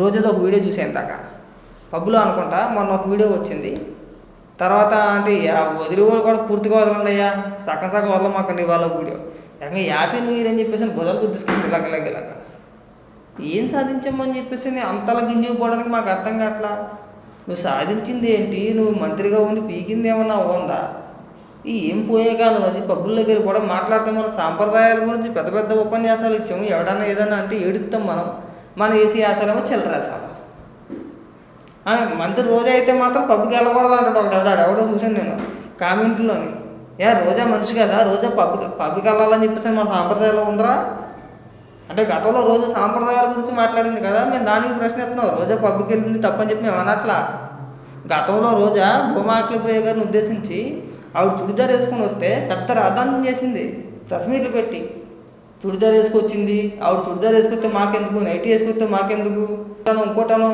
రోజేదో ఒక వీడియో చూసాను దాకా పబ్లో అనుకుంటా మొన్న ఒక వీడియో వచ్చింది. తర్వాత అంటే వదిలి కూడా కూడా పూర్తిగా వదలండి అయ్యా సగం సగం వదలమాకండి వాళ్ళ వీడియో. ఇంకా యాపీ న్యూ ఇయర్ అని చెప్పేసి బుధలు గుద్దుసుకుంది ఇలాగ ఇలాగ ఇలాగ. ఏం సాధించమ్మని చెప్పేసి అంతలా అంతలా గింజుకుపోవడానికి మాకు అర్థం కావట్లా? నువ్వు సాధించింది ఏంటి? నువ్వు మంత్రిగా ఉండి పీకింది ఏమన్నా ఉందా? ఈ ఏం పోయే కాలం అది? పబ్బుల దగ్గర కూడా మాట్లాడతాం మన. సాంప్రదాయాల గురించి పెద్ద పెద్ద ఉపన్యాసాలు ఇచ్చాము. ఎవడన్నా ఏదన్నా అంటే ఏడుస్తాం మనం. మన ఏసీ చిల్లర చిల్లరేసాలి మంత్రి రోజా అయితే మాత్రం పబ్కి వెళ్ళకూడదు అంటాడు ఒకటి ఎవడో చూశాను నేను. కామెంట్లోని. ఏ రోజా మనిషి కదా రోజా పబ్ పబ్కి వెళ్ళాలని చెప్పేసి మా సాంప్రదాయాలు ఉందరా? అంటే గతంలో రోజు సాంప్రదాయాల గురించి మాట్లాడింది కదా మేము దానికి ప్రశ్న ఎత్తున్నాం. రోజా పబ్కి వెళ్ళింది తప్పని చెప్పి మేము అనట్లా? గతంలో రోజా భూమాకలి ప్రియ గారిని ఉద్దేశించి ఆవిడ చుడిదార్ వేసుకొని వస్తే పెద్ద రథం చేసింది. ప్రెస్ మీట్లు పెట్టి. చుడిదార్ వేసుకొచ్చింది. ఆవిడ చుడిదార్ వేసుకొస్తే మాకెందుకు? నైటీ వేసుకొస్తే మాకెందుకు? ఇంకోటను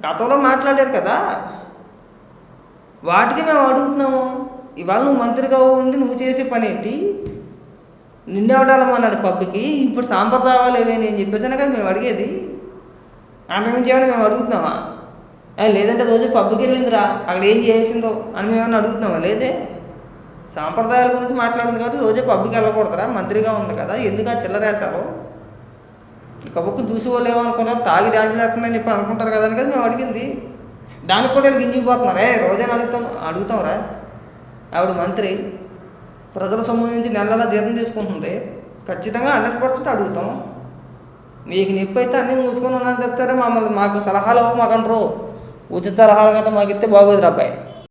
గతంలో మాట్లాడారు కదా. వాటికి మేము అడుగుతున్నాము. ఇవాళ నువ్వు మంత్రిగా ఉండి నువ్వు చేసే పని ఏంటి నిన్నెవడాలమన్నాడు పబ్కి ఇప్పుడు సాంప్రదాయాలు ఏవైనా నేను చెప్పేసానే కదా మేము అడిగేది. అంతకు నుంచి ఏమైనా మేము అడుగుతున్నామా? లేదంటే రోజు పబ్కి వెళ్ళిందిరా. అక్కడ ఏం చేసిందో అని మేము ఏమైనా అడుగుతున్నామా? లేదే. సాంప్రదాయాల గురించి మాట్లాడింది కాబట్టి రోజే పబ్కి వెళ్ళకూడదురా. మంత్రిగా ఉంది కదా. ఎందుకు ఆ చిల్లరేసారు కబుక్కు చూసి వాళ్ళు ఏమనుకుంటారు తాగి డాన్స్ వేస్తుందని చెప్పి అనుకుంటారు కదా అని కదా మేము అడిగింది. దానికి కూడా వీళ్ళు గింజిపోతున్నారే రోజైనా అడుగుతాం అడుగుతాంరా. ఆవిడ మంత్రి ప్రజల సంబంధించి నెల జీతం తీసుకుంటుంది. ఖచ్చితంగా హండ్రెడ్ పర్సెంట్ అడుగుతాం. మీకు నొప్పి అయితే అన్నీ మూసుకొని ఉన్నాను చెప్తారే మమ్మల్ని మాకు సలహాలు మాకు అంటారు ఉచిత సలహాలు గట్రా మాకు ఇస్తే బాగోదురా అబ్బాయి.